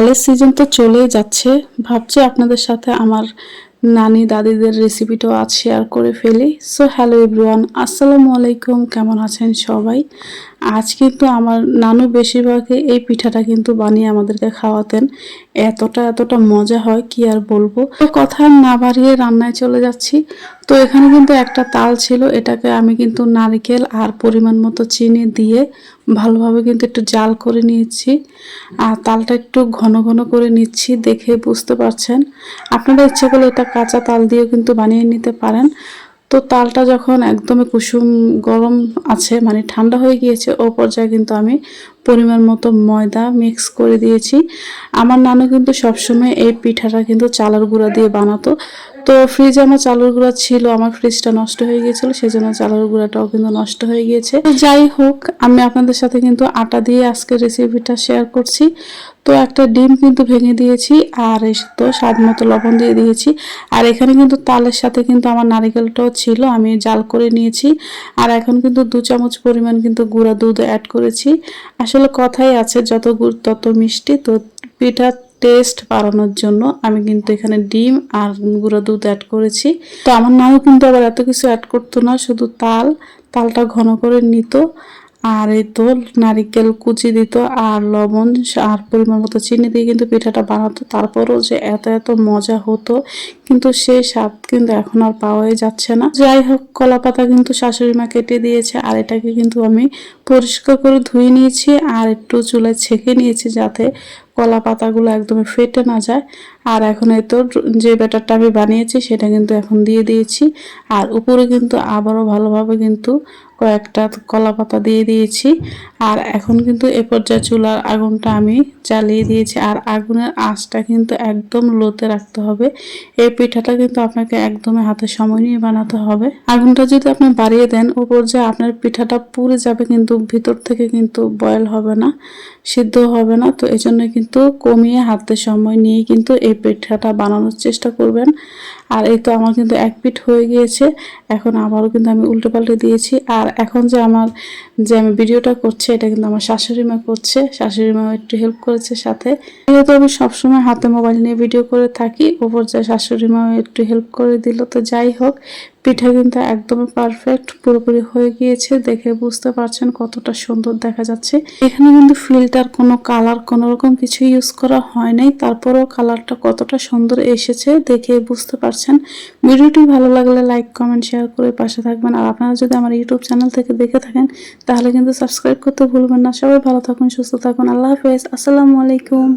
তালের সিজন তো চলেই যাচ্ছে। ভাবছি আপনাদের সাথে আমার নানি দাদিদের রেসিপিটাও আজ শেয়ার করে ফেলি। সো হ্যালো এভরিওয়ান আসসালামু আলাইকুম, কেমন আছেন সবাই? আজ কিন্তু আমার নানু বেশিরভাগই এই পিঠাটা কিন্তু বানিয়ে আমাদেরকে খাওয়াতেন। এতটা এতটা মজা হয়, কি আর বলব? কথা না বাড়িয়ে রান্নায় চলে যাচ্ছি। তো এখানে কিন্তু একটা তাল ছিল, এটাকে আমি কিন্তু নারকেল আর পরিমাণ মতো চিনি দিয়ে ভালোভাবে কিন্তু একটু জাল করে নিয়েছি। আর তালটা একটু ঘন ঘন করে নিচ্ছি দেখে বুঝতে পারছেন। আপনারা ইচ্ছে করলে এটা কাঁচা তাল দিয়েও কিন্তু বানিয়ে নিতে পারেন। তো তালটা যখন একদমই কুসুম গরম আছে মানে ঠান্ডা হয়ে গিয়েছে, ও পর্যায়ে কিন্তু আমি পরিমাণ মতো ময়দা মিক্স করে দিয়েছি। আমার নানু কিন্তু সবসময় এই পিঠাটা কিন্তু চালের গুঁড়া দিয়ে বানাতো। তো ফ্রিজে আমার চালের গুঁড়া ছিল, আমার ফ্রিজটা নষ্ট হয়ে গিয়েছিল, সেজন্য চালের গুঁড়াটাও কিন্তু নষ্ট হয়ে গিয়েছে। যাই হোক, আমি আপনাদের সাথে কিন্তু আটা দিয়ে আজকে রেসিপিটা শেয়ার করছি। তো একটা ডিম কিন্তু ভেঙে দিয়েছি, আর তো স্বাদ মতো লবণ দিয়ে দিয়েছি। আর এখানে কিন্তু তালের সাথে কিন্তু আমার নারিকেলটাও ছিল, আমি জাল করে নিয়েছি। আর এখন কিন্তু দু চামচ পরিমাণ কিন্তু গুঁড়া দুধ অ্যাড করেছি। আসলে কথাই আছে, যত গুড় তত মিষ্টি, তো পিঠা টেস্ট বাড়ানোর জন্য আমি কিন্তু এখানে ডিম আর গুঁড়ো দুধ অ্যাড করেছি। তো আমার নাও কিন্তু আবার এত কিছু অ্যাড করতো না, শুধু তাল, তালটা ঘন করে নিত আর এই তো নারিকেল কুচি দিত আর লবণ আর পরিমাণ মতো চিনি দিয়ে কিন্তু পিঠাটা বানাতো। তারপরও যে এত এত মজা হতো কিন্তু সেই স্বাদ কিন্তু এখন আর পাওয়াই যাচ্ছে না। যাই হোক কলা পাতা কিন্তু শাশুড়ি মা কেটে দিয়েছে আর এটাকে কিন্তু আমি পরিষ্কার করে ধুয়ে নিয়েছি আর একটু চুলায় ছেঁকে নিয়েছি যাতে কলা পাতাগুলো একদমই ফেটে না যায়। আর এখন এই তো যে ব্যাটারটা আমি বানিয়েছি সেটা কিন্তু এখন দিয়ে দিয়েছি আর উপরে কিন্তু আবারও ভালোভাবে কিন্তু কয়েকটা কলা পাতা দিয়ে দিয়েছি। আর এখন কিন্তু এ পর্যায়ে চুলার আগুনটা আমি জ্বালিয়ে দিয়েছি আর আগুনের আঁচটা কিন্তু একদম লোতে রাখতে হবে। এই পিঠাটা কিন্তু আপনাকে একদমই হাতে সময় নিয়ে বানাতে হবে। আগুনটা যদি আপনি বাড়িয়ে দেন, ও পর্যায়ে আপনার পিঠাটা পুড়ে যাবে কিন্তু ভিতর থেকে কিন্তু বয়েল হবে না, সিদ্ধ হবে না। তো এই জন্য কিন্তু কমিয়ে হাতে সময় নিয়ে কিন্তু এই পিঠাটা বানানোর চেষ্টা করবেন। আর এই তো আমার কিন্তু এক পিঠ হয়ে গিয়েছে, এখন আবারও কিন্তু আমি উল্টো পাল্টে দিয়েছি। আর এখন যে আমার, যে আমি ভিডিওটা করছি, এটা কিন্তু আমার শাশুড়ি মা করছে। শাশুড়ি মা একটু হেল্প করেছে সাথে। যেহেতু আমি সবসময় হাতে মোবাইল নিয়ে ভিডিও করে থাকি ওপর যা শাশুড়ি মা একটু হেল্প করে দিল, তো যাই হোক, পিঠা কিন্তু একদম পারফেক্ট পুরোপুরি হয়ে গিয়েছে, দেখে বুঝতে পারছেন কতটা সুন্দর দেখা যাচ্ছে। এখানে কিন্তু ফিল্টার কোনো কালার কোনো রকম কিছু ইউজ করা হয় নাই, তারপরেও কালারটা কতটা সুন্দর এসেছে, দেখে বুঝতে পারছেন। ভিডিওটি ভালো লাগলে লাইক কমেন্ট শেয়ার করে পাশে থাকবেন, আর আপনারা যদি আমার ইউটিউব চ্যানেল থেকে দেখে থাকেন, তাহলে কিন্তু সাবস্ক্রাইব করতে ভুলবেন না। সবাই ভালো থাকুন, সুস্থ থাকুন, আল্লাহ হাফেজ, আসসালামু আলাইকুম।